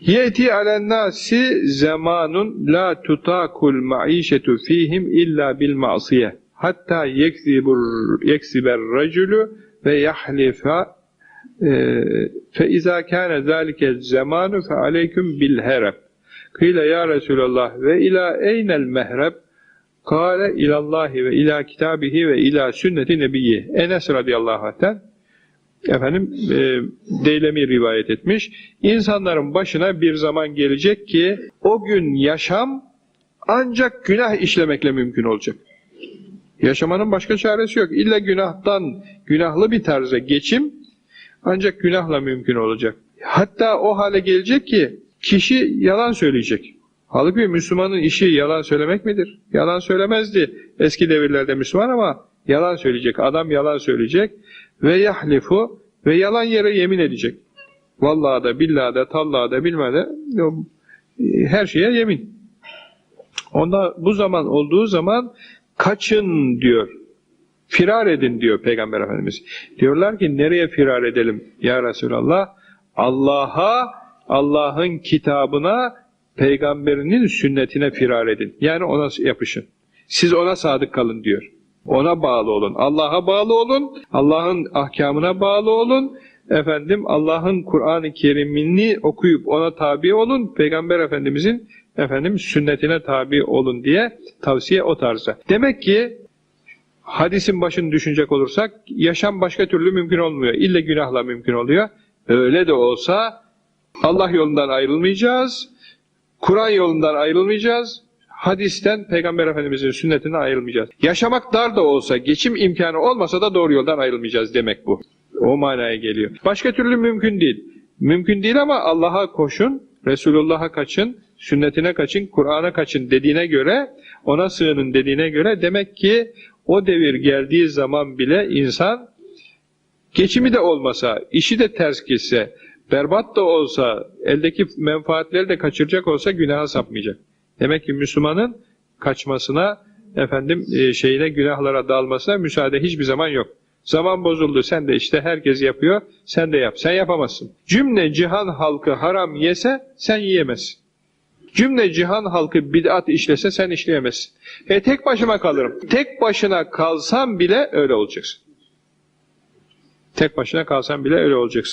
Yeti alen nasi zamanun la tutakul maişetu fihim illa bil ma'siye. Hatta yeksibur yeksiber raculu ve yahlifa fe izâ kâne zâlike zamanu fe aleyküm bil hereb. Kıyle ya Resulallah ve ila eynel mehreb? Kale ilallahi ve ila kitabihi ve ila sünneti nebiyyi. Enes radıyallahu anh'ten efendim e, Deylemi rivayet etmiş. İnsanların başına bir zaman gelecek ki o gün yaşam ancak günah işlemekle mümkün olacak. Yaşamanın başka çaresi yok. İlla günahtan, günahlı bir tarza geçim ancak günahla mümkün olacak. Hatta o hale gelecek ki kişi yalan söyleyecek. Halbuki Müslümanın işi yalan söylemek midir? Yalan söylemezdi eski devirlerde Müslüman ama yalan söyleyecek. Adam yalan söyleyecek ve yahlifu ve yalan yere yemin edecek. Vallahi da billahi da tallahi da bilmem de her şeye yemin. Onda bu zaman olduğu zaman kaçın diyor. Firar edin diyor Peygamber Efendimiz. Diyorlar ki nereye firar edelim ya Resulallah? Allah'a, Allah'ın kitabına, peygamberinin sünnetine firar edin. Yani ona yapışın. Siz ona sadık kalın diyor. Ona bağlı olun. Allah'a bağlı olun. Allah'ın ahkamına bağlı olun. Efendim Allah'ın Kur'an-ı Kerim'ini okuyup ona tabi olun. Peygamber Efendimizin efendim sünnetine tabi olun diye tavsiye o tarzda. Demek ki hadisin başını düşünecek olursak yaşam başka türlü mümkün olmuyor. İlle günahla mümkün oluyor. Öyle de olsa Allah yolundan ayrılmayacağız. Kur'an yolundan ayrılmayacağız. Hadisten Peygamber Efendimizin sünnetinden ayrılmayacağız. Yaşamak dar da olsa, geçim imkanı olmasa da doğru yoldan ayrılmayacağız demek bu. O manaya geliyor. Başka türlü mümkün değil. Mümkün değil ama Allah'a koşun, Resulullah'a kaçın, sünnetine kaçın, Kur'an'a kaçın dediğine göre, ona sığının dediğine göre demek ki o devir geldiği zaman bile insan geçimi de olmasa, işi de ters gitse, berbat da olsa, eldeki menfaatleri de kaçıracak olsa günaha sapmayacak. Demek ki Müslümanın kaçmasına, efendim e, şeyine günahlara dalmasına müsaade hiçbir zaman yok. Zaman bozuldu, sen de işte herkes yapıyor, sen de yap. Sen yapamazsın. Cümle cihan halkı haram yese, sen yiyemezsin. Cümle cihan halkı bid'at işlese, sen işleyemezsin. E tek başıma kalırım. Tek başına kalsam bile öyle olacaksın. Tek başına kalsam bile öyle olacaksın.